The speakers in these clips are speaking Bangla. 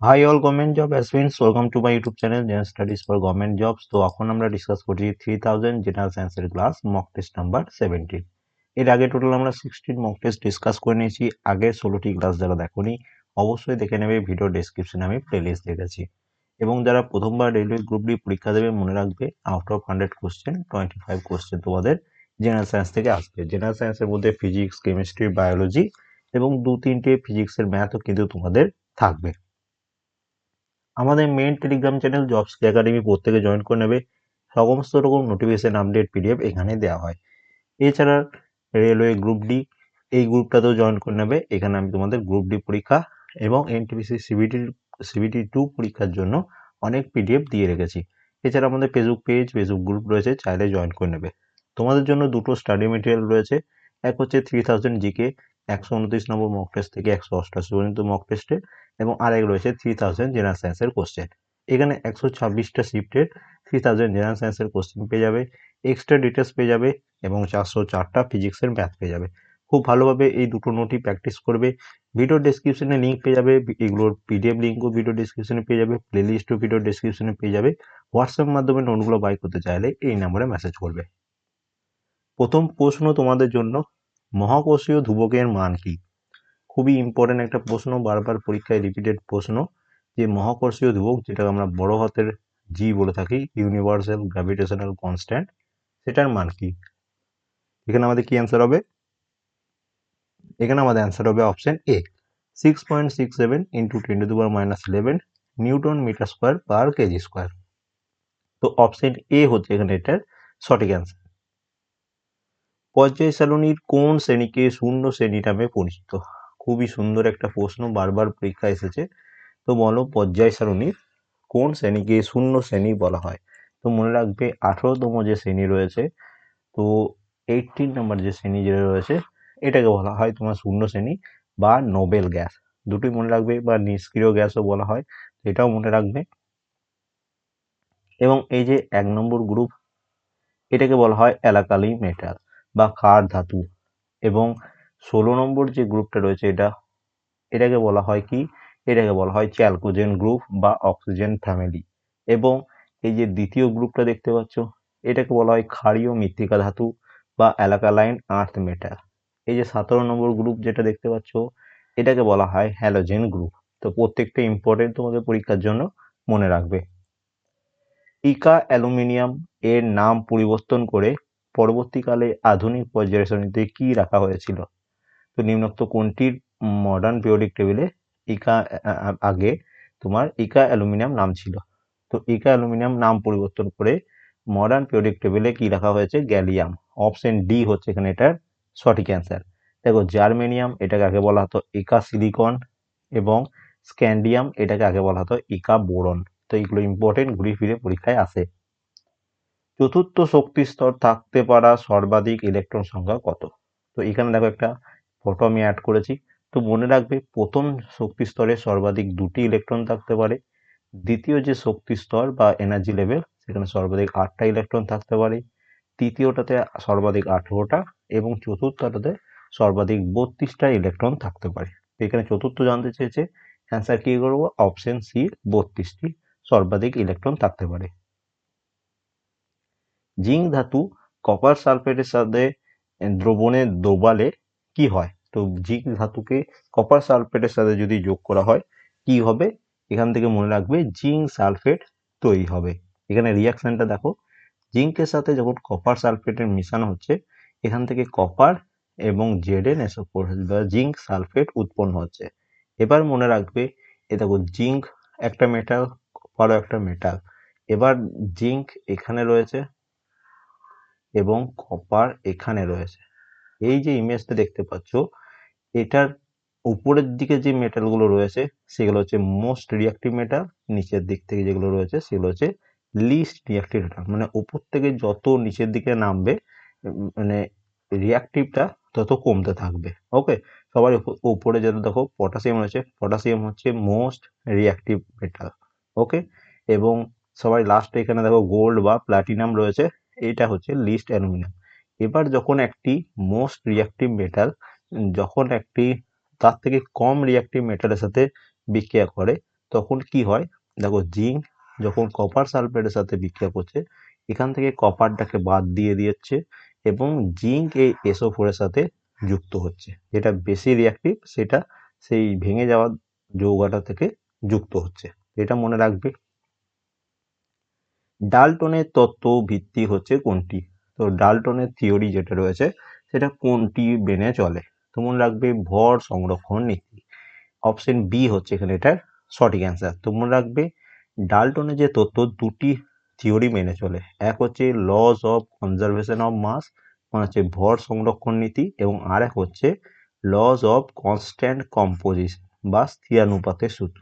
Hi all government job aspirants welcome to my YouTube channel general studies for government jobs তো এখন আমরা ডিসকাস করছি থ্রি থাউজেন্ড জেনারেল সায়েন্সের class mock test number seventeen এর আগে টোটাল আমরা সিক্সটিন মক টেস্ট ডিসকাস করে নিয়েছি। আগের ষোলোটি ক্লাস যারা দেখোনি, অবশ্যই দেখে নেবে ভিডিও ডেসক্রিপশনে আমি প্লেলিস্ট দেখেছি এবং যারা প্রথমবার রেলওয়ে গ্রুপ ডি পরীক্ষা দেবে, মনে রাখবে out of hundred question twenty five question তোমাদের জেনারেল সায়েন্স থেকে আসবে। জেনারেল সায়েন্সের মধ্যে ফিজিক্স কেমিস্ট্রি বায়োলজি এবং দু তিনটে ফিজিক্সের ম্যাথও কিন্তু তোমাদের থাকবে। আমাদের main Telegram channel jobs academy প্রত্যেকে জয়েন করে নেবে। সমস্ত রকম নোটিফিকেশন আপডেট পিডিএফ এখানে দেওয়া হয়। এছাড়া রেলওয়ে গ্রুপ ডি এই গ্রুপটাতেও জয়েন করে নেবে। এখানে আমি তোমাদের গ্রুপ ডি পরীক্ষা এবং এনটিপিসি সিবিটি সিবিটি টু পরীক্ষার জন্য অনেক পিডিএফ দিয়ে রেখেছি। এছাড়া আমাদের ফেসবুক পেজ ফেসবুক গ্রুপ রয়েছে, চাইলে জয়েন করে নেবে। তোমাদের জন্য দুটো স্টাডি মেটেরিয়াল রয়েছে। এক হচ্ছে থ্রি থাউজেন্ড জিকে একশো উনত্রিশ নম্বর মক টেস্ট থেকে একশো অষ্টাশি পর্যন্ত মক টেস্টে এবং আরেক রয়েছে থ্রি থাউজেন্ড জেনারেল সায়েন্সের কোশ্চেন এখানে একশো ছাব্বিশটা শিফটের থ্রি থাউজেন্ড জেনারেল সায়েন্সের কোশ্চেন পেয়ে যাবে এক্সট্রা ডিটেলস পেয়ে যাবে এবং চারশো চারটা ফিজিক্সের ম্যাথ পেয়ে যাবে। খুব ভালোভাবে এই দুটো নোটই প্র্যাকটিস করবে। ভিডিও ডেসক্রিপশনে লিঙ্ক পেয়ে যাবে, এগুলোর পিডিএফ লিঙ্কও ভিডিও ডেসক্রিপশনে পেয়ে যাবে প্লেলিস্টও ভিডিও ডেসক্রিপশনে পেয়ে যাবে। হোয়াটসঅ্যাপ মাধ্যমে নোটগুলো বাই করতে চাইলে এই নাম্বারে মেসেজ করবে। প্রথম প্রশ্ন তোমাদের জন্য মহাকর্ষীয় ধ্রুবকের মান কি? খুবই ইম্পর্টেন্ট একটা প্রশ্ন, বারবার পরীক্ষায় রিপিটেড প্রশ্ন, যে মহাকর্ষীয় ধ্রুবক, যেটাকে আমরা বড় হাতের জি বলে থাকি ইউনিভার্সাল গ্র্যাভিটেশনাল কনস্ট্যান্ট সেটার মান কি? এখানে আমাদের কি অ্যান্সার হবে? এখানে আমাদের অ্যান্সার হবে option A six point six seven into ten to power minus eleven newton metre square per kg square তো অপশন এ হচ্ছে এখানে এটার সঠিক অ্যান্সার পর্যায় সারণীর কোন শ্রেণীকে শূন্য শ্রেণি নামে পরিচিত? খুবই সুন্দর একটা প্রশ্ন বারবার পরীক্ষা এসেছে। তো বলো পর্যায় সারণীর কোন শ্রেণীকে শূন্য শ্রেণি বলা হয়? তো মনে রাখবে আঠেরোতম যে শ্রেণি রয়েছে, তো এইটিন নাম্বার যে শ্রেণি যেটা রয়েছে, এটাকে বলা হয় তোমার শূন্য শ্রেণি বা নোবেল গ্যাস। দুটোই মনে রাখবে বা নিষ্ক্রিয় গ্যাসও বলা হয় এটাও মনে রাখবে। এবং এই যে এক নম্বর গ্রুপ এটাকে বলা হয় অ্যালাকালি মেটাল বা ক্ষার ধাতু। এবং ষোলো নম্বর যে গ্রুপটা রয়েছে এটা, এটাকে বলা হয় কি? এটাকে বলা হয় চ্যালকোজেন গ্রুপ বা অক্সিজেন ফ্যামিলি এবং এই যে দ্বিতীয় গ্রুপটা দেখতে পাচ্ছ, এটাকে বলা হয় ক্ষারীয় মৃত্তিকা ধাতু বা অ্যালাকালাইন আর্থ মেটাল এই যে সতেরো নম্বর গ্রুপ যেটা দেখতে পাচ্ছ, এটাকে বলা হয় হ্যালোজেন গ্রুপ তো প্রত্যেকটা ইম্পর্টেন্ট তোমাদের পরীক্ষার জন্য মনে রাখবে। ইকা অ্যালুমিনিয়াম এর নাম পরিবর্তন করে পরবর্তীকালে আধুনিক পর্যায় শ্রেণীতে কি রাখা হয়েছিল? তো নিম্নোক্ত কোনটির মডার্ন পিরিয়ডিক টেবিলে ইকা আগে তোমার ইকা অ্যালুমিনিয়াম নাম ছিল? তো ইকা অ্যালুমিনিয়াম নাম পরিবর্তন করে মডার্ন পিরিয়ডিক টেবিলে কি রাখা হয়েছে? গ্যালিয়াম অপশন ডি হচ্ছে এখানে এটার সঠিক অ্যান্সার দেখো জার্মেনিয়াম এটাকে আগে বলা হতো ইকা সিলিকন এবং স্ক্যান্ডিয়াম এটাকে আগে বলা হতো ইকা বোরন। তো এগুলো ইম্পর্টেন্ট ঘুরে ফিরে পরীক্ষায় আসে। চতুর্থ শক্তি স্তর থাকতে পারা সর্বাধিক ইলেকট্রন সংখ্যা কত? তো এখানে দেখো একটা ফটো আমি অ্যাড করেছি। তো মনে রাখবে, প্রথম শক্তি স্তরে সর্বাধিক দুটি ইলেকট্রন থাকতে পারে। দ্বিতীয় যে শক্তি স্তর বা এনার্জি লেভেল সেখানে সর্বাধিক আটটা ইলেকট্রন থাকতে পারে। তৃতীয়টাতে সর্বাধিক আঠেরোটা এবং চতুর্থটাতে সর্বাধিক বত্রিশটা ইলেকট্রন থাকতে পারে। এখানে চতুর্থ জানতে চেয়েছে অ্যান্সার কী করব? অপশন সি বত্রিশটি সর্বাধিক ইলেকট্রন থাকতে পারে। জিঙ্ক ধাতু কপার সালফেটের সাথে দ্রবণে দোবালে কি হয়? তো জিঙ্ক ধাতুকে কপার সালফেটের সাথে যদি যোগ করা হয়, কি হবে? এখান থেকে মনে রাখবে জিঙ্ক সালফেট তৈরি হবে। এখানে রিয়াকশনটা দেখো, জিঙ্কের সাথে যখন কপার সালফেটের মিশানো হচ্ছে, এখান থেকে কপার এবং জেডেন এসব জিঙ্ক সালফেট উৎপন্ন হচ্ছে। এবার মনে রাখবে, এ দেখো জিঙ্ক একটা মেটাল কপারও একটা মেটাল এবার জিঙ্ক এখানে রয়েছে এবং কপার এখানে রয়েছে। এই যে ইমেজটা দেখতে পাচ্ছ, এটার উপরের দিকে যে মেটালগুলো রয়েছে, সেগুলো হচ্ছে মোস্ট রিয়াক্টিভ মেটাল নিচের দিক থেকে যেগুলো রয়েছে, সেগুলো হচ্ছে লিস্ট রিয়াক্টিভ মেটাল মানে উপর থেকে যত নিচের দিকে নামবে মানে রিয়াক্টিভটা তত কমতে থাকবে ওকে সবার উপরে যেটা দেখো পটাশিয়াম রয়েছে পটাশিয়াম হচ্ছে মোস্ট রিয়াক্টিভ মেটাল ওকে এবং সবাই লাস্টে এখানে দেখো গোল্ড বা প্লাটিনাম রয়েছে, এটা হচ্ছে লিস্ট অ্যালুমিনিয়াম এবার যখন একটি মোস্ট রিয়াক্টিভ মেটাল যখন একটি তার থেকে কম রিয়াক্টিভ মেটালের সাথে বিক্রিয়া করে, তখন কি হয়? দেখো জিঙ্ক যখন কপার সালফেটের সাথে বিক্রিয়া করছে, এখান থেকে কপারটাকে বাদ দিয়ে দিচ্ছে এবং জিঙ্ক এই এসও ফোরের সাথে যুক্ত হচ্ছে। যেটা বেশি রিয়াক্টিভ সেটা সেই ভেঙে যাওয়া যৌগাটা থেকে যুক্ত হচ্ছে। এটা মনে রাখবে। ডালটনের তত্ত্ব ভিত্তি হচ্ছে কোনটি? তো ডালটনের থিওরি যেটা রয়েছে, সেটা কোনটি মেনে চলে? তো মনে রাখবে ভর সংরক্ষণ নীতি। অপশন বি হচ্ছে এখানে এটার সঠিক অ্যান্সার তো মনে রাখবে ডালটনের যে তত্ত্ব, দুটি থিওরি মেনে চলে। এক হচ্ছে law of conservation of mass মানে হচ্ছে ভর সংরক্ষণ নীতি, এবং আর এক হচ্ছে লস অফ কনস্ট্যান্ট কম্পোজিশন বা স্থিরানুপাতের সূত্র।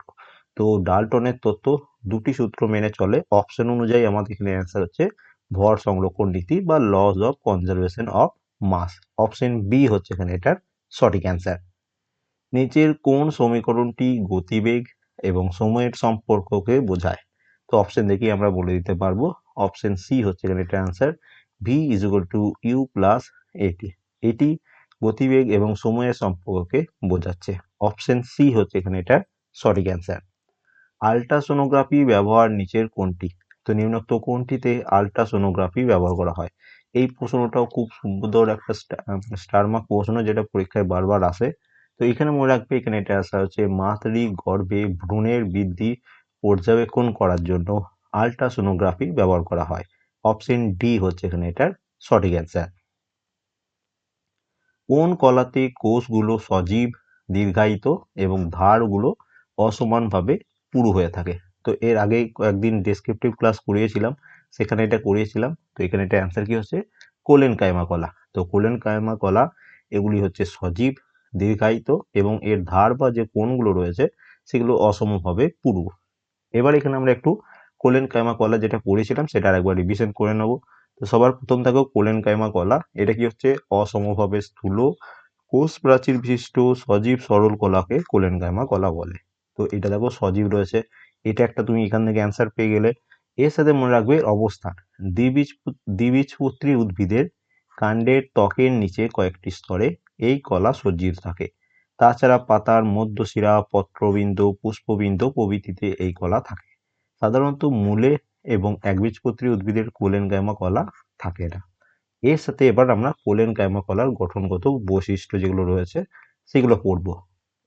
তো ডালটনের তত্ত্ব দুটি সূত্র মেনে চলে। অপশন অনুযায়ী আমাদের এখানে অ্যান্সার হচ্ছে ভর সংরক্ষণ নীতি বা law of conservation of mass option B হচ্ছে এখানে এটার সঠিক অ্যান্সার নিচের কোন সমীকরণটি গতিবেগ এবং সময়ের সম্পর্ককে বোঝায়? তো অপশন দেখি আমরা বলে দিতে পারব। অপশন সি হচ্ছে এখানে এটা answer v is equal to u plus at at গতিবেগ এবং সময়ের সম্পর্ককে বোঝাচ্ছে। অপশন সি হচ্ছে এখানে এটার সঠিক অ্যান্সার আলট্রাসোনোগ্রাফি ব্যবহার নিচের কোনটি? তো নিম্নোক্ত কোনটিতে আলট্রাসোনোগ্রাফি ব্যবহার করা হয়। এই প্রশ্নটাও খুব সুন্দর একটা স্টার মার্ক প্রশ্ন যেটা পরীক্ষায় বারবার আসে। তো এখানে মনে রাখবে, এখানে এটা আসা হচ্ছে, মাতৃ গর্ভে ভ্রূণের বৃদ্ধি পর্যবেক্ষণ করার জন্য আলট্রাসোনোগ্রাফি ব্যবহার করা হয়। অপশন ডি হচ্ছে এখানে এটার সঠিক অ্যান্সার কোন কলাতে কোষগুলো সজীব, দীর্ঘায়িত এবং ধারগুলো অসমানভাবে পুরু হয়ে থাকে? তো এর আগে কয়েকদিন ডেসক্রিপটিভ ক্লাস করিয়েছিলাম, সেখানে এটা করিয়েছিলাম, তো এখানে এটা অ্যান্সার কি হচ্ছে? কোলেন কায়মা কলা। তো কোলেন কায়মা কলা, এগুলি হচ্ছে সজীব, দীর্ঘায়িত এবং এর ধার বা যে কোণগুলো রয়েছে, সেগুলো অসমভাবে পুরু এবার এখানে আমরা একটু কোলেন কায়মা কলা যেটা পড়েছিলাম সেটা আরেকবার রিভিশন করে নেব। তো সবার প্রথম থাকো কোলেন কায়মা কলা, এটা কি হচ্ছে? অসমভাবে স্থূল, কোষ প্রাচীর বিশিষ্ট সজীব সরল কলাকে কোলেন কায়মা কলা বলে। তো এটা দেখো সজীব রয়েছে এটা একটা তুমি এখান থেকে অ্যান্সার পেয়ে গেলে। এর সাথে মনে রাখবে অবস্থান। দ্বিবীজ দ্বিবীজপত্রী উদ্ভিদের কাণ্ডের ত্বকের নিচে কয়েকটি স্তরে এই কলা সজ্জিত থাকে। তাছাড়া পাতার মধ্যশিরা, পত্রবিন্দু, পুষ্পবিন্দু প্রভৃতিতে এই কলা থাকে। সাধারণত মূলে এবং একবীজপত্রী উদ্ভিদের কোলেন গায়মা কলা থাকে না। এর সাথে এবার আমরা কোলেন গায়মা কলার গঠনগত বৈশিষ্ট্য যেগুলো রয়েছে, সেগুলো পড়ব।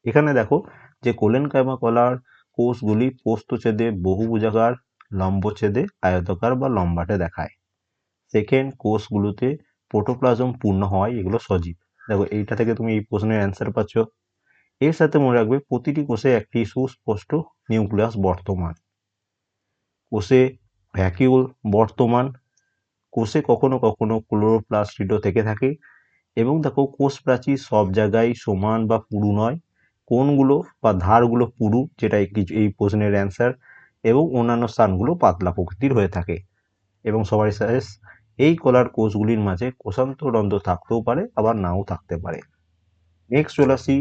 এখানে দেখো যে কোলেন কায়মা কলার কোষগুলি পোস্তছেদে বহুভুজাকার, লম্বচ্ছেদে আয়তাকার বা লম্বাটে দেখায়। সেকেন্ড কোষগুলোতে প্রোটোপ্লাজম পূর্ণ হয়, এগুলো সজীব। দেখো, এইটা থেকে তুমি এই প্রশ্নের অ্যান্সার পাচ্ছ। এর সাথে মনে রাখবে, প্রতিটি কোষে একটি সুস্পষ্ট নিউক্লিয়াস বর্তমান। কোষে ভ্যাকিউল বর্তমান। কোষে কখনো কখনো ক্লোরোপ্লাস্টিডও থেকে থাকে এবং দেখো কোষ প্রাচীর সব জায়গায় সমান বা পুরু নয়। কোনগুলো বা ধারগুলো পুরু, যেটা এই প্রশ্নের অ্যান্সার এবং অন্যান্য স্থানগুলো পাতলা প্রকৃতির হয়ে থাকে। এবং সবারই শেষ, এই কলার কোষগুলির মাঝে কোষান্তরন্ধ্র থাকতেও পারে, আবার নাও থাকতে পারে। নেক্সট চলে আসি,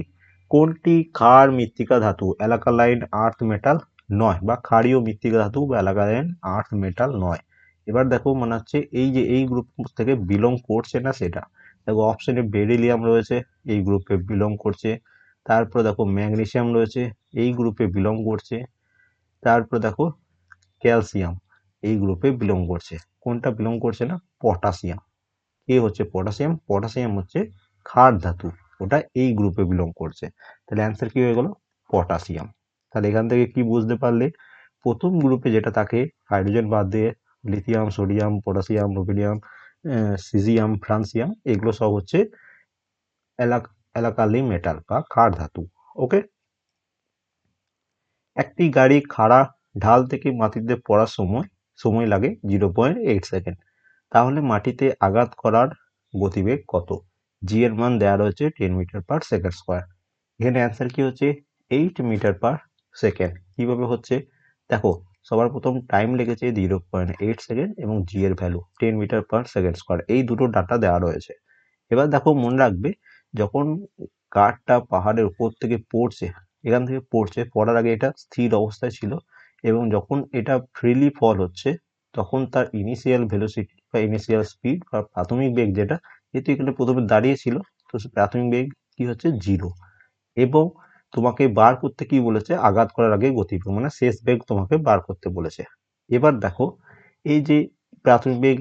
কোনটি ক্ষার মৃত্তিকা ধাতু, অ্যালাকালাইন আর্থ মেটাল নয় বা ক্ষারীয় মৃত্তিকা ধাতু বা অ্যালাকালাইন আর্থ মেটাল নয়? এবার দেখো মনে হচ্ছে এই যে, এই গ্রুপ থেকে বিলং করছে না সেটা। দেখো অপশনে বেরিলিয়াম রয়েছে, এই গ্রুপে বিলং করছে। তারপরে দেখো ম্যাগনেশিয়াম রয়েছে, এই গ্রুপে বিলং করছে। তারপরে দেখো ক্যালসিয়াম, এই গ্রুপে বিলং করছে। কোনটা বিলং করছে না? পটাশিয়াম। কে হচ্ছে পটাশিয়াম? পটাশিয়াম হচ্ছে ক্ষার ধাতু, ওটা এই গ্রুপে বিলং করছে। তাহলে অ্যান্সার কি হয়ে গেল? পটাশিয়াম। তাহলে এখান থেকে কি বুঝতে পারলে? প্রথম গ্রুপে যেটা থাকে, হাইড্রোজেন বাদ দিয়ে lithium, sodium, potassium rubidium caesium, francium, এগুলো সব হচ্ছে অ্যালাকালি মেটাল বা ক্ষার ধাতু, ওকে? একটি গাড়ি খাড়া ঢাল থেকে মাটিতে পড়ার সময় সময় লাগে জিরো পয়েন্ট এইট সেকেন্ড। তাহলে মাটিতে আঘাত করার গতিবেগ কত? জি এর মান দেওয়া রয়েছে ten metre per second square এখানে অ্যান্সার কি হচ্ছে? এইট মিটার পার সেকেন্ড কীভাবে হচ্ছে? দেখো, সবার প্রথম টাইম লেগেছে জিরো পয়েন্ট এইট সেকেন্ড এবং জি এর value ten metre per second square এই দুটো ডাটা দেওয়া রয়েছে। এবার দেখো মনে রাখবে যখন কাঠটা পাহাড়ের উপর থেকে পড়ছে, এখান থেকে পড়ছে, পড়ার আগে এটা স্থির অবস্থায় ছিল এবং যখন এটা ফ্রিলি ফল হচ্ছে, তখন তার ইনিশিয়াল ভেলোসিটি বা ইনিশিয়াল স্পিড বা প্রাথমিক বেগ যেটা, যেহেতু এখানে প্রথমে দাঁড়িয়েছিল, তো সে প্রাথমিক বেগ কি হচ্ছে? জিরো এবং তোমাকে বার করতে কি বলেছে? আঘাত করার আগে গতিবেগ মানে শেষ বেগ তোমাকে বার করতে বলেছে। এবার দেখো, এই যে প্রাথমিক বেগ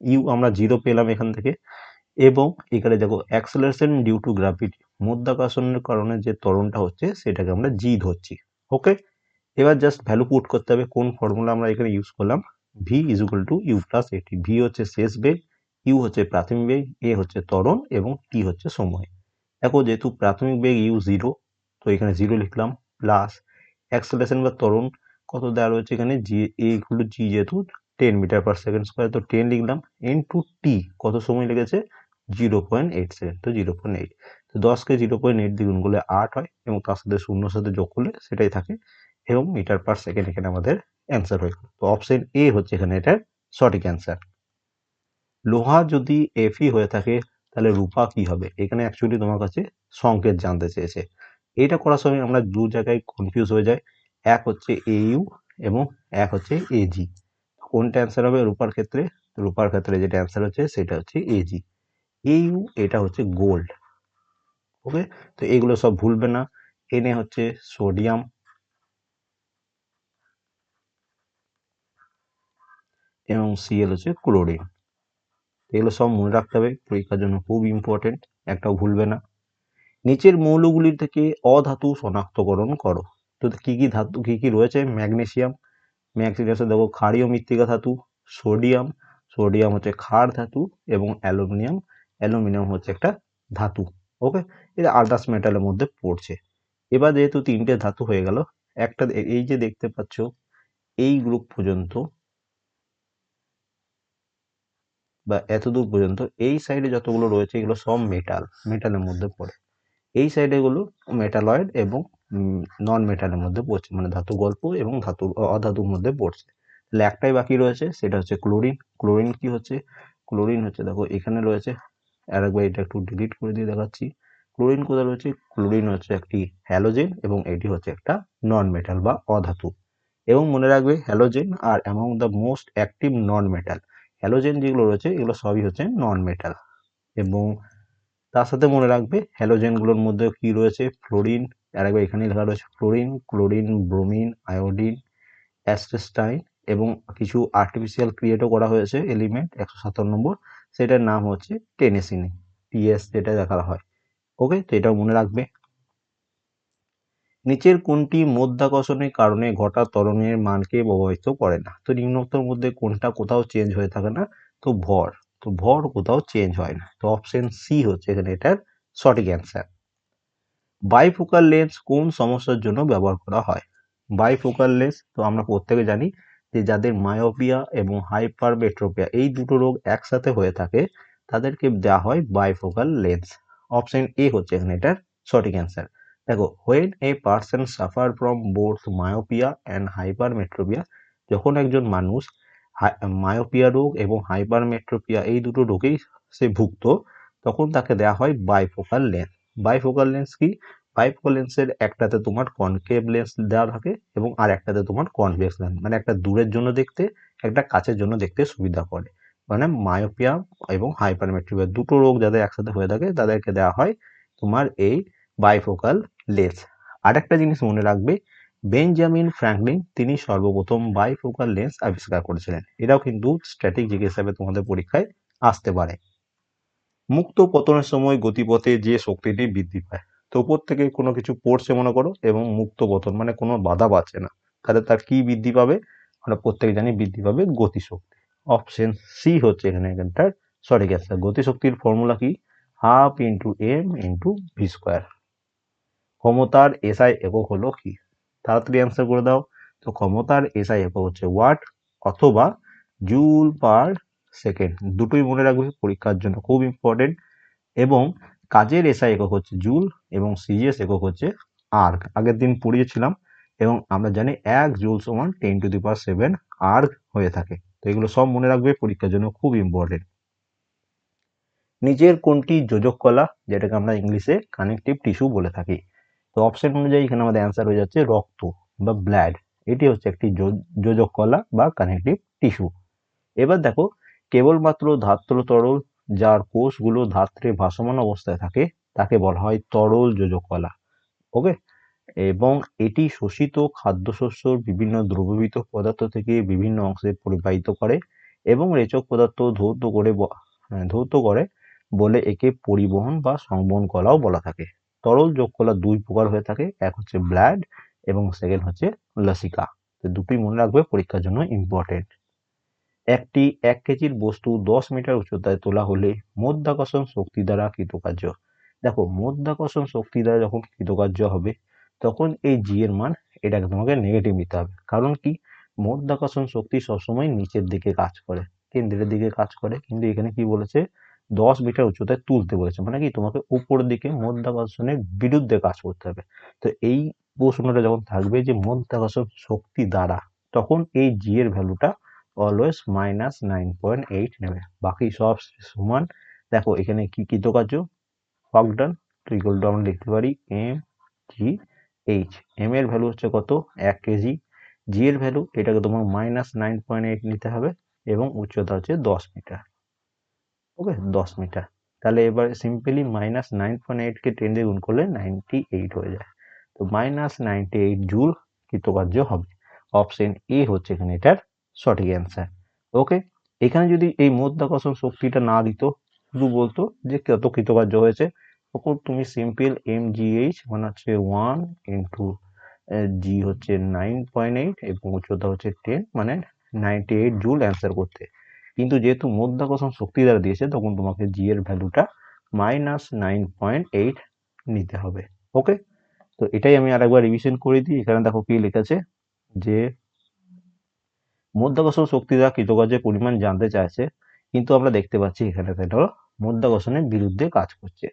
ইউ আমরা জিরো পেলাম এখান থেকে এবং এখানে দেখো অ্যাক্সেলারেশন ডিউ টু গ্রাভিটি মধ্যাকর্ষণের কারণে যে ত্বরণটা হচ্ছে সেটাকে আমরা জি ধরছি ওকে এবার জাস্ট ভ্যালু পুট করতে হবে, কোন ফর্মুলা আমরা এখানে ইউজ করলাম? V is equal to u plus at v হচ্ছে শেষ বেগ ইউ হচ্ছে প্রাথমিক বেগ এ হচ্ছে ত্বরণ এবং টি হচ্ছে সময়। দেখো যেহেতু প্রাথমিক বেগ ইউ জিরো তো এখানে জিরো লিখলাম প্লাস অ্যাক্সেলারেশন বা ত্বরণ কত দেওয়া রয়েছে এখানে? জি এ ইকুয়াল টু জি যেহেতু ten metre per second square তো টেন লিখলাম এন টু টি কত সময় লেগেছে? জিরো পয়েন্ট এইট সেকেন্ড, তো জিরো পয়েন্ট এইট তো দশকে জিরো পয়েন্ট এইট দ্বিগুণ করলে আট হয় এবং তার সাথে শূন্যর সাথে যোগ করলে সেটাই থাকে এবং মিটার পার সেকেন্ড এখানে আমাদের অ্যান্সার হয়ে গেল। তো অপশন এ হচ্ছে এখানে এটার সঠিক অ্যান্সার লোহা যদি এফই হয়ে থাকে, তাহলে রূপা কি হবে? এখানে অ্যাকচুয়ালি তোমার কাছে সংকেত জানতে চেয়েছে। এইটা করার সময় আমরা দু জায়গায় কনফিউজ হয়ে যাই। এক হচ্ছে এ ইউ এবং এক হচ্ছে এজি কোনটা অ্যান্সার হবে? রূপার ক্ষেত্রে রূপার ক্ষেত্রে যেটা অ্যান্সার হচ্ছে, সেটা হচ্ছে এজি ইউ এটা হচ্ছে গোল্ড ওকে তো এগুলো সব ভুলবে না। এনে হচ্ছে সোডিয়াম এবং সিএল হচ্ছে ক্লোরিন এগুলো সব মনে রাখতে হবে, পরীক্ষার জন্য খুব ইম্পর্টেন্ট একটাও ভুলবে না। নিচের মৌলগুলির থেকে অধাতু শনাক্তকরণ করো। তো কি কি ধাতু, কি কি রয়েছে? ম্যাগনেসিয়াম ম্যাগনেসিয়াম দেখো ক্ষারীয় মৃত্তিকা ধাতু, সোডিয়াম সোডিয়াম হচ্ছে ক্ষার ধাতু, এবং অ্যালুমিনিয়াম। অ্যালুমিনিয়াম হচ্ছে একটা ধাতু ওকে এটা আল্ট্রাস মেটালের মধ্যে পড়ছে। এবার যেহেতু তিনটে ধাতু হয়ে গেল, একটা এই যে দেখতে পাচ্ছ, এই গ্রুপ পর্যন্ত বা এতদূর পর্যন্ত এই সাইডে যতগুলো রয়েছে, এগুলো সব মেটাল, মেটালের মধ্যে পড়ে। এই সাইডে গুলো মেটালয়েড এবং নন মেটালের মধ্যে পড়ছে মানে ধাতু গল্প এবং ধাতু অধাতুর মধ্যে পড়ছে। তাহলে একটাই বাকি রয়েছে, সেটা হচ্ছে ক্লোরিন। ক্লোরিন কি হচ্ছে? ক্লোরিন হচ্ছে, দেখো, এখানে রয়েছে আরেকবার এটা একটু ডিলিট করে দিয়ে দেখাচ্ছি। ক্লোরিন কোথায় রয়েছে? ক্লোরিন হচ্ছে একটি হ্যালোজেন এবং এটি হচ্ছে একটা নন মেটাল বা অধাতু। এবং মনে রাখবে halogen R among the most active non metal halogen যেগুলো রয়েছে, এগুলো সবই হচ্ছে নন মেটাল এবং তার সাথে মনে রাখবে হ্যালোজেনগুলোর মধ্যে কি রয়েছে? ফ্লোরিন আরেকবার এখানে লেখা রয়েছে fluorine chlorine bromine iodine astatine এবং কিছু আর্টিফিশিয়াল ক্রিয়েটও করা হয়েছে এলিমেন্ট একশো সাতান্ন নম্বর। সেটার নাম হচ্ছে টেনেসিনি টিএস যেটা দেখা হয়। ওকে তো এটাও মনে রাখবে। নিচের কোনটি মধ্যাকর্ষণের কারণে ঘটা ত্বরণের মানকে প্রভাবিত করে না। তো নিম্নোক্তর মধ্যে কোনটা কোথাও চেঞ্জ হয়ে থাকে না, তো ভর। তো ভর কোথাও চেঞ্জ হয় না। তো অপশন সি হচ্ছে এখানে এটার সঠিক অ্যান্সার বাইফোকাল লেন্স কোন সমস্যার জন্য ব্যবহার করা হয়? বাইফোকাল লেন্স তো আমরা প্রত্যেকে জানি যে যাদের মায়োপিয়া এবং হাইপারমেট্রোপিয়া এই দুটো রোগ একসাথে হয়ে থাকে, তাদেরকে দেওয়া হয় বাইফোকাল লেন্স অপশন এ হচ্ছে এখানে এটার সঠিক অ্যান্সার দেখো when a person suffer from both myopia and hypermetropia যখন একজন মানুষ মায়োপিয়া রোগ এবং হাইপারমেট্রোপিয়া এই দুটো রোগেই সে ভুক্ত, তখন তাকে দেওয়া হয় বাইফোকাল লেন্স বাইফোকাল লেন্স কি? বাইফোকাল লেন্সের একটাতে তোমার কনকেভ লেন্স দেওয়া থাকে এবং আর একটাতে তোমার কনভেক্স লেন্স মানে একটা দূরের জন্য দেখতে, একটা কাছের জন্য দেখতে সুবিধা করে। মানে মায়োপিয়া এবং হাইপারমেট্রোপিয়া দুটো রোগ যাদের একসাথে হয়ে থাকে, তাদেরকে দেওয়া হয় তোমার এই বাইফোকাল লেন্স আরেকটা জিনিস মনে রাখবে বেঞ্জামিন ফ্র্যাঙ্কলিন তিনি সর্বপ্রথম বাইফোকাল লেন্স আবিষ্কার করেছিলেন। এটাও কিন্তু স্ট্র্যাটেজিক হিসেবে তোমাদের পরীক্ষায় আসতে পারে। মুক্ত পতনের সময় গতিপথে যে শক্তিটি বৃদ্ধি পায় তো উপর থেকে কোনো কিছু পড়ছে মনে করো এবং মুক্ত পতন মানে কোনো বাধা পাচ্ছে না। তাহলে তার কি বৃদ্ধি পাবে? আমরা প্রত্যেকে জানি বৃদ্ধি পাবে গতিশক্তি। অপশন সি হচ্ছে এখানে এখানটার সঠিক অ্যান্সার গতিশক্তির ফর্মুলা কি? Half into m into v square. ক্ষমতার এসআই একক হলো কি? তাড়াতাড়ি অ্যান্সার করে দাও। তো ক্ষমতার এসআই একক হচ্ছে ওয়াট অথবা জুল পার সেকেন্ড দুটোই মনে রাখবে, পরীক্ষার জন্য খুব ইম্পর্টেন্ট এবং কাজের এসআই একক হচ্ছে জুল এবং সিজিএস একক হচ্ছে আর্ক আগের দিন পড়িয়েছিলাম এবং আমরা জানি এক জুল সমান ten to the power seven erg হয়ে থাকে। তো এগুলো সব মনে রাখবে, পরীক্ষার জন্য খুব ইম্পর্টেন্ট নিচের কোনটি যোজক কলা, যেটাকে আমরা ইংলিশে কানেকটিভ টিস্যু বলে থাকি? তো অপশন অনুযায়ী এখানে আমাদের অ্যান্সার হয়ে যাচ্ছে রক্ত বা ব্লাড এটি হচ্ছে একটি যোজক কলা বা কানেকটিভ টিস্যু এবার দেখো, কেবলমাত্র ধাত্র তরল যার কোষগুলো ধাত্রে ভাসমান অবস্থায় থাকে তাকে বলা হয় তরল যোজক কলা ওকে এবং এটি শোষিত খাদ্যশস্যর বিভিন্ন দ্রবীভূত পদার্থ থেকে বিভিন্ন অংশে পরিবাহিত করে এবং রেচক পদার্থ ধৌত করে হ্যাঁ, ধৌত করে বলে একে পরিবহন বা সংবহন কলাও বলা থাকে। তরল যোগ কলা দুই প্রকার হয়ে থাকে এক হচ্ছে ব্ল্যাড এবং সেকেন্ড হচ্ছে লসিকা। তো দুটোই মনে রাখবে পরীক্ষার জন্য ইম্পর্টেন্ট একটি এক কেজির বস্তু দশ মিটার উচ্চতায় তোলা হলে মধ্যাকর্ষণ শক্তি দ্বারা কৃতকার্য। দেখো, মধ্যাকর্ষণ শক্তি দ্বারা যখন কৃতকার্য হবে, তখন এই জি এর মান এটাকে তোমাকে নেগেটিভ নিতে হবে। কারণ কি? মধ্যাকর্ষণ শক্তি সবসময় নিচের দিকে কাজ করে, কেন্দ্রের দিকে কাজ করে। কিন্তু এখানে কি বলেছে? দশ মিটার উচ্চতায় তুলতে বলেছে। মানে কি? তোমাকে উপরের দিকে মধ্যাকর্ষণের বিরুদ্ধে কাজ করতে হবে। তো এই প্রশ্নটা যখন থাকবে যে মধ্যাকর্ষণ শক্তি দ্বারা, তখন এই জি এর ভ্যালুটা always minus nine point eight নেবে। বাকি সব সমান, দেখো এখানে কি কৃতকার্য ওয়ার্ক ডান তো ইকুয়াল আমরা লিখতে পারি এম জি এইচ এম এর ভ্যালু হচ্ছে কত? এক কেজি জি এর ভ্যালু এটাকে তোমার মাইনাস নাইন পয়েন্ট এইট নিতে হবে এবং উচ্চতা হচ্ছে দশ মিটার। ওকে, দশ মিটার। তাহলে এবার সিম্পলি মাইনাস নাইন পয়েন্ট এইটকে টেন দিয়ে গুণ করলে নাইনটি এইট হয়ে যায়। তো মাইনাস নাইনটি এইট জুল কৃতকার্য হবে? অপশন এ হচ্ছে এখানে এটার সঠিক অ্যান্সার ওকে এখানে যদি এই মধ্যাকর্ষণ শক্তিটা না দিত, শুধু বলতো যে কত কৃতকার্য হয়েছে, তখন তুমি সিম্পল এম জি এইচ মানে হচ্ছে ওয়ান ইন্টু জি হচ্ছে নাইন পয়েন্ট এইট এবং উচ্চতা হচ্ছে টেন মানে নাইনটি এইট জুল অ্যান্সার করতে। কিন্তু যেহেতু মধ্যাকর্ষণ শক্তি দ্বারা দিয়েছে, তখন তোমাকে জি এর ভ্যালুটা মাইনাস নাইন পয়েন্ট এইট নিতে হবে। ওকে তো এটাই আমি আরেকবার রিভিশন করে দিই। এখানে দেখো কি লিখেছে যে মধ্যাকর্ষণ শক্তি দ্বারা কৃতকার্যের পরিমাণ জানতে চাইছে, কিন্তু আমরা দেখতে পাচ্ছি এখানে সেটা মধ্যাকর্ষণের বিরুদ্ধে কাজ করছে।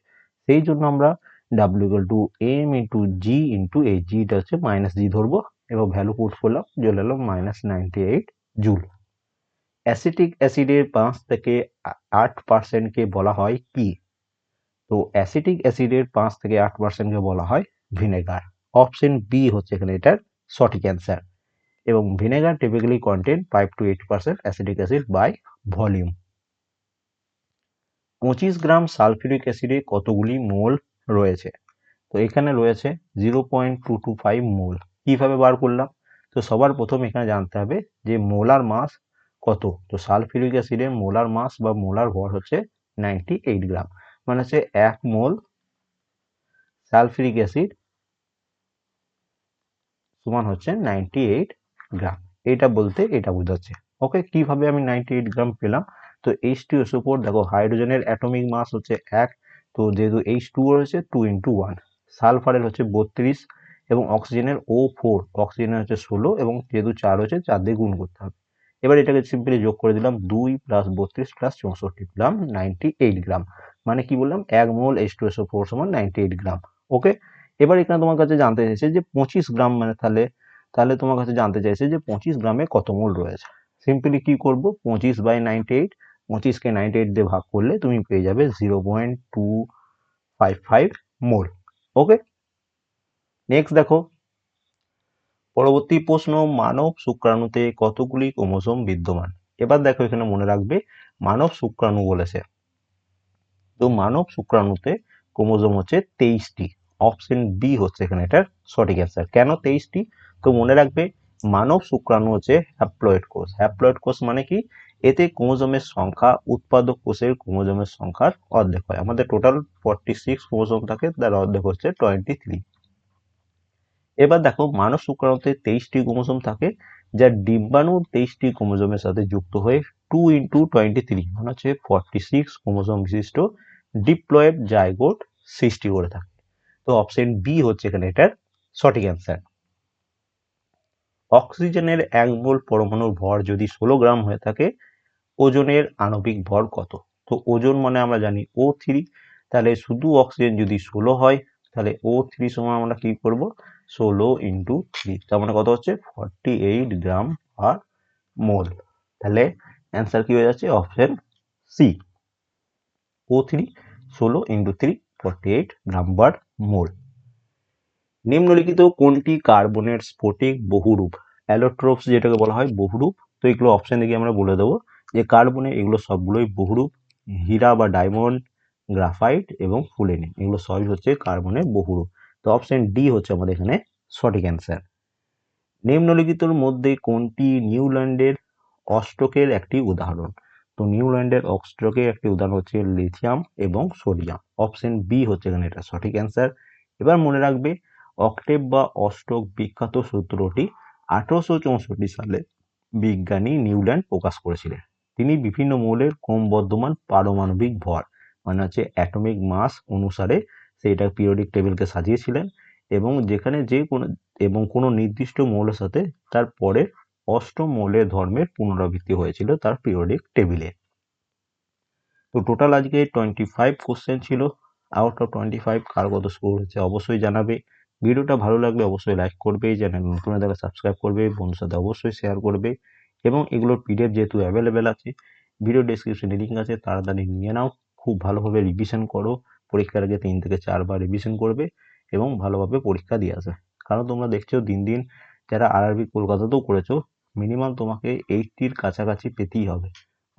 সেই জন্য আমরা W equal to m into g into এই জিটা হচ্ছে মাইনাস জি ধরবো এবং ভ্যালু পুট করলাম, চলে এলো minus ninety eight joule acetic অ্যাসিডের পাঁচ থেকে আট পার্সেন্টকে বলা হয় কি? তো অ্যাসিটিক অ্যাসিডের পাঁচ থেকে আট পার্সেন্টকে বলা হয় ভিনেগার অপশন বি হচ্ছে এখানে এটার সঠিক অ্যান্সার এবং vinegar typically contain five to eight percent acidic acid by volume পঁচিশ গ্রাম সালফিউরিক অ্যাসিডে কতগুলি মোল রয়েছে? তো এখানে রয়েছে zero point two two five mole. কীভাবে বার করলাম? তো সবার প্রথম এখানে জানতে হবে যে মোলার মাস কত? তো সালফিউরিক অ্যাসিডের মোলার মাস বা মোলার ভর হচ্ছে নাইনটি এইট গ্রাম। মানে হচ্ছে এক মোল সালফিউরিক অ্যাসিড সমান হচ্ছে নাইনটি এইট গ্রাম। এটা বলতে এটা বোঝাচ্ছে। ওকে কীভাবে আমি নাইনটি এইট গ্রাম পেলাম? তো এইচ টু এস উপর দেখো হাইড্রোজেনের অ্যাটমিক মাস হচ্ছে এক, তো যেহেতু এইচ টু রয়েছে টু ইন্টু ওয়ান সালফারের হচ্ছে বত্রিশ এবং অক্সিজেনের ও ফোর অক্সিজেনের হচ্ছে ষোলো এবং যেহেতু চার হচ্ছে চার দিয়ে গুণ করতে হবে। এবার এটাকে সিম্পলি যোগ করে দিলাম দুই প্লাস বত্রিশ প্লাস চৌষট্টি পেলাম নাইনটি এইট গ্রাম। মানে কি বললাম? এক mole H two S O four সমান নাইনটি এইট গ্রাম। ওকে এবার এখানে তোমার কাছে জানতে চাইছে যে পঁচিশ গ্রাম মানে তাহলে তাহলে তোমার কাছে জানতে চাইছে যে পঁচিশ গ্রামে কত মোল রয়েছে। সিম্পলি কি করব? পঁচিশ বাই নাইনটি এইট পঁচিশকে নাইনটি এইট দিয়ে ভাগ করলে তুমি পেয়ে যাবে zero point two five five mole. Okay next দেখো। পরবর্তী প্রশ্ন, মানব শুক্রাণুতে কতগুলি ক্রোমোসোম বিদ্যমান? এবার দেখো এখানে মনে রাখবে, মানব শুক্রাণু বলেছে। তো মানব শুক্রাণুতে ক্রোমোসোম হচ্ছে তেইশটি। অপশন বি হচ্ছে এখানে এটার সঠিক অ্যান্সার কেন তেইশটি? তো মনে রাখবে, মানব শুক্রাণু হচ্ছে হ্যাপ্লয়েড কোষ। হ্যাপ্লয়েড কোষ মানে কি? এতে ক্রোমোজোমের সংখ্যা, উৎপাদক কোষের ক্রোমোজোমের সংখ্যার অর্ধেক হয়। আমাদের টোটাল ফর্টি সিক্স ক্রোমোজোম থাকে, তার অর্ধেক হচ্ছে টোয়েন্টি থ্রি এবার দেখো, মানব শুক্রাণুতে তেইশটি ক্রোমোজোম থাকে, যা ডিম্বাণু তেইশটি ক্রোমোজোমের সাথে যুক্ত হয়ে টু ইন্টু টোয়েন্টি থ্রি মানে হচ্ছে ফর্টি সিক্স ক্রোমোজোম বিশিষ্ট ডিপ্লয়েড জায়গোট সৃষ্টি করে থাকে। তো অপশন বি হচ্ছে এখানে এটার সঠিক অ্যান্সার অক্সিজেনের এক মোল পরমাণুর ভর যদি ষোলো গ্রাম হয়ে থাকে, ওজনের আণবিক ভর কত? তো ওজন মানে আমরা জানি ও থ্রি তাহলে শুধু অক্সিজেন যদি ষোলো হয়, তাহলে ও থ্রি সময় আমরা কি করব? ষোলো ইন্টু থ্রি তার মানে কত হচ্ছে? Forty eight gram per mole. তাহলে অ্যান্সার কি হয়ে যাচ্ছে? অপশন সি ও থ্রি ষোলো into three forty eight gram per mole. নিম্নলিখিত কোনটি কার্বনের স্ফটিক বহুরূপ? অ্যালোট্রোপস যেটাকে বলা হয় বহুরূপ। তো এগুলো অপশন দেখে আমরা বলে দেবো যে কার্বনে এগুলো সবগুলোই বহুরূপ। হীরা বা ডায়মন্ড গ্রাফাইট এবং ফুলেনিন এগুলো সবই হচ্ছে কার্বনের বহুরূপ। তো অপশান ডি হচ্ছে আমাদের এখানে সঠিক অ্যান্সার নিম্নলিখিতর মধ্যে কোনটি নিউল্যান্ডের অস্ট্রোকের একটি উদাহরণ? তো নিউল্যান্ডের অস্ট্রোকের একটি উদাহরণ হচ্ছে লিথিয়াম এবং সোডিয়াম। অপশন বি হচ্ছে এখানে এটা সঠিক অ্যান্সার এবার মনে রাখবে অক্টেভ বা অষ্টক বিখ্যাত সূত্রটি আঠারোশো চৌষট্টি সালে বিজ্ঞানী নিউল্যান্ড প্রকাশ করেছিলেন। তিনি বিভিন্ন মৌলের ক্রমবর্ধমান পারমাণবিক ভর মানে হচ্ছে অ্যাটমিক মাস অনুসারে সেইটা পিরিয়ডিক টেবিলকে সাজিয়েছিলেন এবং যেখানে যে কোনো, এবং কোনো নির্দিষ্ট মৌলের সাথে তার পরে অষ্টম মৌলের ধর্মের পুনরাবৃত্তি হয়েছিল তার পিরিয়ডিক টেবিলে। তো টোটাল আজকে টোয়েন্টি ফাইভ কোশ্চেন ছিল। আউট অফ টোয়েন্টি ফাইভ কার কত স্কোর হয়েছে অবশ্যই জানাবে। ভিডিওটা ভালো লাগলে অবশ্যই লাইক করবে, চ্যানেল নতুন তাহলে সাবস্ক্রাইব করবে বন্ধুর সাথে অবশ্যই শেয়ার করবে এবং এগুলোর পিডিএফ যেহেতু অ্যাভেলেবেল আছে ভিডিও ডেসক্রিপশনে লিঙ্ক আছে, তাড়াতাড়ি নিয়ে নাও। খুব ভালোভাবে রিভিশন করো, পরীক্ষার আগে তিন থেকে চারবার রিভিশন করবে এবং ভালোভাবে পরীক্ষা দিয়ে আসবে। কারণ তোমরা দেখছ দিন দিন যারা আরআরবি কলকাতাতেও করেছ মিনিমাম তোমাকে এইটটির কাছাকাছি পেতেই হবে।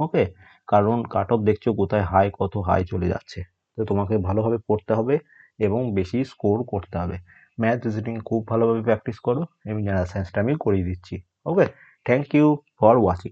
ওকে কারণ কাট অফ দেখছ কোথায় হাই কত হাই চলে যাচ্ছে। তো তোমাকে ভালোভাবে পড়তে হবে এবং বেশি স্কোর করতে হবে। ম্যাথ রিজনিং খুব ভালোভাবে প্র্যাকটিস করো, আমি জেনারেল সায়েন্সটা আমি করিয়ে দিচ্ছি। Okay thank you for watching